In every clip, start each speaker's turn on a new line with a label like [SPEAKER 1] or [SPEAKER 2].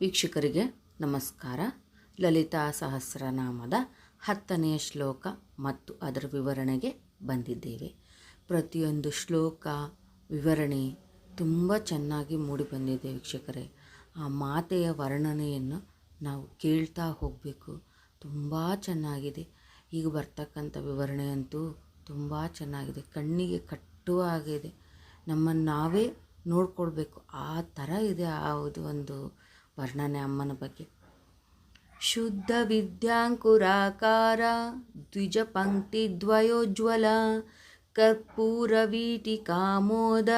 [SPEAKER 1] ವೀಕ್ಷಕರಿಗೆ ನಮಸ್ಕಾರ. ಲಲಿತಾ ಸಹಸ್ರನಾಮದ ಹತ್ತನೆಯ ಶ್ಲೋಕ ಮತ್ತು ಅದರ ವಿವರಣೆಗೆ ಬಂದಿದ್ದೇವೆ. ಪ್ರತಿಯೊಂದು ಶ್ಲೋಕ, ವಿವರಣೆ ತುಂಬ ಚೆನ್ನಾಗಿ ಮೂಡಿಬಂದಿದೆ ವೀಕ್ಷಕರೇ. ಆ ಮಾತೆಯ ವರ್ಣನೆಯನ್ನು ನಾವು ಕೇಳ್ತಾ ಹೋಗಬೇಕು. ತುಂಬ ಚೆನ್ನಾಗಿದೆ. ಈಗ ಬರ್ತಕ್ಕಂಥ ವಿವರಣೆಯಂತೂ ತುಂಬ ಚೆನ್ನಾಗಿದೆ. ಕಣ್ಣಿಗೆ ಕಟ್ಟುವ ಹಾಗೆ ಇದೆ. ನಮ್ಮನ್ನು ನಾವೇ ನೋಡ್ಕೊಳ್ಬೇಕು. ಆ ಥರ ಇದೆ ಆ ಒಂದು ವರ್ಣನೆ ಅಮ್ಮನ ಬಗ್ಗೆ. ಶುದ್ಧ ವಿದ್ಯಾಂಕುರಾಕಾರ ದ್ವಿಜ ಪಂಕ್ತಿ ದ್ವಯೋಜ್ವಲ, ಕರ್ಪೂರ ವೀಟಿ ಕಾಮೋದ,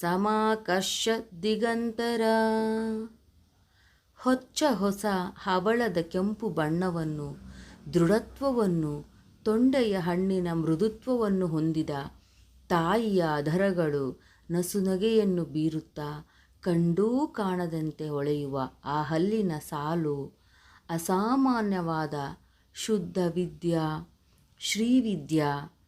[SPEAKER 1] ಸಮಾಕರ್ಷ ದಿಗಂತರ. ಹೊಚ್ಚ ಹೊಸ ಹವಳದ ಕೆಂಪು ಬಣ್ಣವನ್ನು, ದೃಢತ್ವವನ್ನು, ತೊಂಡೆಯ ಹಣ್ಣಿನ ಮೃದುತ್ವವನ್ನು ಹೊಂದಿದ ತಾಯಿಯ ಅಧರಗಳು ನಸುನಗೆಯನ್ನು ಬೀರುತ್ತಾ ಕಂಡೂ ಕಾಣದಂತೆ ಹೊಳೆಯುವ ಆ ಹಲ್ಲಿನ ಸಾಲು ಅಸಾಮಾನ್ಯವಾದ ಶುದ್ಧ ವಿದ್ಯಾ, ಶ್ರೀವಿದ್ಯಾ,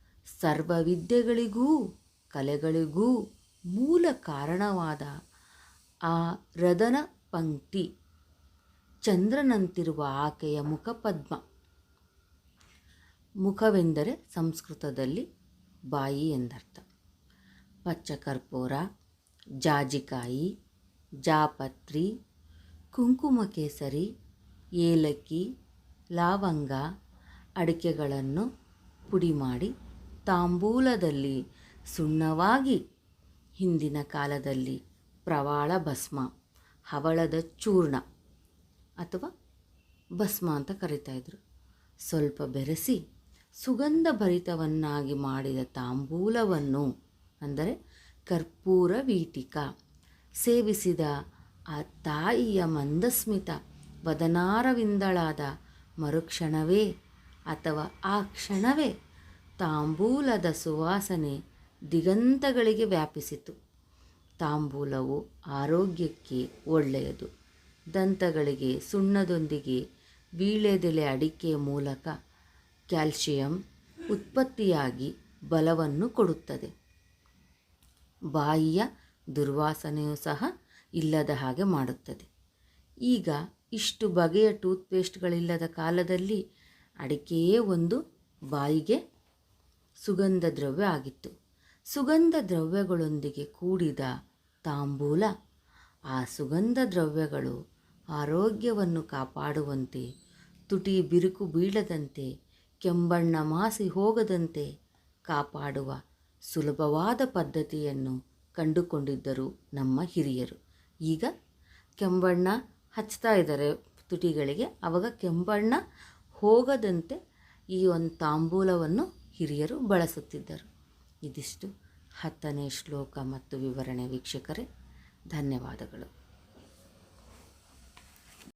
[SPEAKER 1] ಸರ್ವವಿದ್ಯೆಗಳಿಗೂ ಕಲೆಗಳಿಗೂ ಮೂಲ ಕಾರಣವಾದ ಆ ರದನ ಪಂಕ್ತಿ. ಚಂದ್ರನಂತಿರುವ ಆಕೆಯ ಮುಖಪದ್ಮ. ಮುಖವೆಂದರೆ ಸಂಸ್ಕೃತದಲ್ಲಿ ಬಾಯಿ ಎಂದರ್ಥ. ಪಚ್ಚ ಕರ್ಪೂರ ಜಾಜಿಕಾಯಿ, ಜಾಪತ್ರಿ ಕುಂಕುಮ ಕೇಸರಿ ಏಲಕ್ಕಿ, ಲವಂಗ ಅಡಿಕೆಗಳನ್ನು ಪುಡಿ ಮಾಡಿ ತಾಂಬೂಲದಲ್ಲಿ ಸುಣ್ಣವಾಗಿ ಹಿಂದಿನ ಕಾಲದಲ್ಲಿ ಪ್ರವಾಳ ಭಸ್ಮ, ಹವಳದ ಚೂರ್ಣ ಅಥವಾ ಭಸ್ಮ ಅಂತ ಕರಿತಾಯಿದ್ರು ಸ್ವಲ್ಪ ಬೆರೆಸಿ ಸುಗಂಧ ಭರಿತವನ್ನಾಗಿ ಮಾಡಿದ ತಾಂಬೂಲವನ್ನು ಅಂದರೆ ಕರ್ಪೂರ ವೀಟಿಕ. ಸೇವಿಸಿದ ಆ ತಾಯಿಯ ಮಂದಸ್ಮಿತ, ವದನಾರವಿಂದಳಾದ ಮರುಕ್ಷಣವೇ ಅಥವಾ ಆ ಕ್ಷಣವೇ ತಾಂಬೂಲದ ಸುವಾಸನೆ ದಿಗಂತಗಳಿಗೆ ವ್ಯಾಪಿಸಿತು. ತಾಂಬೂಲವು ಆರೋಗ್ಯಕ್ಕೆ ಒಳ್ಳೆಯದು. ದಂತಗಳಿಗೆ ಸುಣ್ಣದೊಂದಿಗೆ ವೀಳ್ಯದೆಲೆ ಅಡಿಕೆ ಮೂಲಕ ಕ್ಯಾಲ್ಶಿಯಂ ಉತ್ಪತ್ತಿಯಾಗಿ ಬಲವನ್ನು ಕೊಡುತ್ತದೆ. ಬಾಯಿಯ ದುರ್ವಾಸನೆಯೂ ಸಹ ಇಲ್ಲದ ಹಾಗೆ ಮಾಡುತ್ತದೆ. ಈಗ ಇಷ್ಟು ಬಗೆಯ ಟೂತ್ಪೇಸ್ಟ್ಗಳಿಲ್ಲದ ಕಾಲದಲ್ಲಿ ಅಡಿಕೆಯೇ ಒಂದು ಬಾಯಿಗೆ ಸುಗಂಧ ದ್ರವ್ಯ ಆಗಿತ್ತು. ಸುಗಂಧ ದ್ರವ್ಯಗಳೊಂದಿಗೆ ಕೂಡಿದ ತಾಂಬೂಲ ಆ ಸುಗಂಧ ದ್ರವ್ಯಗಳು ಆರೋಗ್ಯವನ್ನು ಕಾಪಾಡುವಂತೆ, ತುಟಿ ಬಿರುಕು ಬೀಳದಂತೆ, ಕೆಂಬಣ್ಣ ಮಾಸಿ ಹೋಗದಂತೆ ಕಾಪಾಡುವ ಸುಲಭವಾದ ಪದ್ಧತಿಯನ್ನು ಕಂಡುಕೊಂಡಿದ್ದರು ನಮ್ಮ ಹಿರಿಯರು. ಈಗ ಕೆಂಬಣ್ಣ ಹಚ್ತಾ ಇದ್ದಾರೆ ತುಟಿಗಳಿಗೆ. ಆವಾಗ ಕೆಂಬಣ್ಣ ಹೋಗದಂತೆ ಈ ಒಂದು ತಾಂಬೂಲವನ್ನು ಹಿರಿಯರು ಬಳಸುತ್ತಿದ್ದರು. ಇದಿಷ್ಟು ಹತ್ತನೇ ಶ್ಲೋಕ ಮತ್ತು ವಿವರಣೆ ವೀಕ್ಷಕರೇ. ಧನ್ಯವಾದಗಳು.